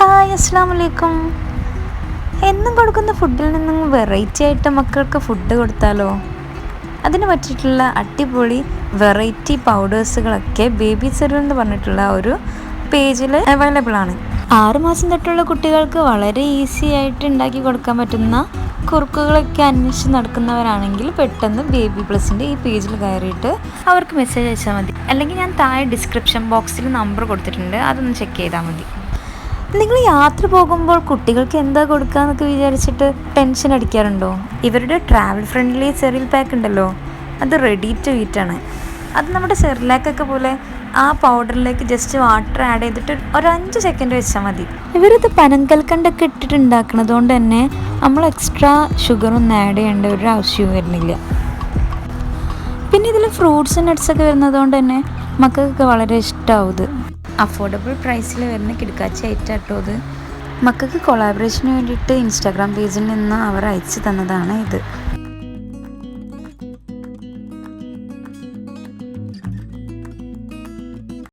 Hi അസ്സാം വലൈക്കും എന്നും കൊടുക്കുന്ന ഫുഡിൽ നിന്നും വെറൈറ്റി ആയിട്ട് മക്കൾക്ക് ഫുഡ് കൊടുത്താലോ? അതിന് പറ്റിയിട്ടുള്ള അടിപൊളി വെറൈറ്റി പൗഡേഴ്സുകളൊക്കെ ബേബി സെറു എന്ന് പറഞ്ഞിട്ടുള്ള ഒരു പേജിൽ അവൈലബിൾ ആണ്. ആറുമാസം തൊട്ടുള്ള കുട്ടികൾക്ക് വളരെ ഈസി ആയിട്ട് ഉണ്ടാക്കി കൊടുക്കാൻ പറ്റുന്ന കുറുക്കുകളൊക്കെ അന്വേഷിച്ച് നടക്കുന്നവരാണെങ്കിൽ പെട്ടെന്ന് ബേബി പ്ലസിന്റെ ഈ പേജിൽ കയറിയിട്ട് അവർക്ക് മെസ്സേജ് അയച്ചാൽ മതി. അല്ലെങ്കിൽ ഞാൻ താഴെ ഡിസ്ക്രിപ്ഷൻ ബോക്സിൽ നമ്പർ കൊടുത്തിട്ടുണ്ട് അതൊന്ന് ചെക്ക് ചെയ്താൽ മതി. നിങ്ങൾ യാത്ര പോകുമ്പോൾ കുട്ടികൾക്ക് എന്താ കൊടുക്കാന്നൊക്കെ വിചാരിച്ചിട്ട് ടെൻഷൻ അടിക്കാറുണ്ടോ? ഇവരുടെ ട്രാവൽ ഫ്രണ്ട്ലി സെറിൽ പാക്ക് ഉണ്ടല്ലോ അത് റെഡി ടു ഈറ്റ് ആണ്. അത് നമ്മുടെ സെറിലാക്കൊക്കെ പോലെ ആ പൗഡറിലേക്ക് ജസ്റ്റ് വാട്ടർ ആഡ് ചെയ്തിട്ട് ഒരു അഞ്ച് സെക്കൻഡ് വെച്ചാൽ മതി. ഇവരിത് പനങ്കൽക്കണ്ടൊക്കെ ഇട്ടിട്ട് ഉണ്ടാക്കുന്നത് കൊണ്ട് തന്നെ നമ്മൾ എക്സ്ട്രാ ഷുഗറൊന്നും ആഡ് ചെയ്യേണ്ട ഒരു ആവശ്യവും വരുന്നില്ല. പിന്നെ ഇതിൽ ഫ്രൂട്ട്സ് നട്ട്സ് ഒക്കെ വരുന്നത് കൊണ്ട് തന്നെ മക്കൾക്കൊക്കെ വളരെ ഇഷ്ടമാവും അഫോർഡബിൾ പ്രൈസിൽ വരുന്ന കിടക്കാച്ചി ഐറ്റാട്ടോ അത് മക്കൾക്ക് കൊളാബറേഷന് വേണ്ടിയിട്ട് ഇൻസ്റ്റാഗ്രാം പേജിൽ നിന്ന് അവർ അയച്ചു തന്നതാണ് ഇത്.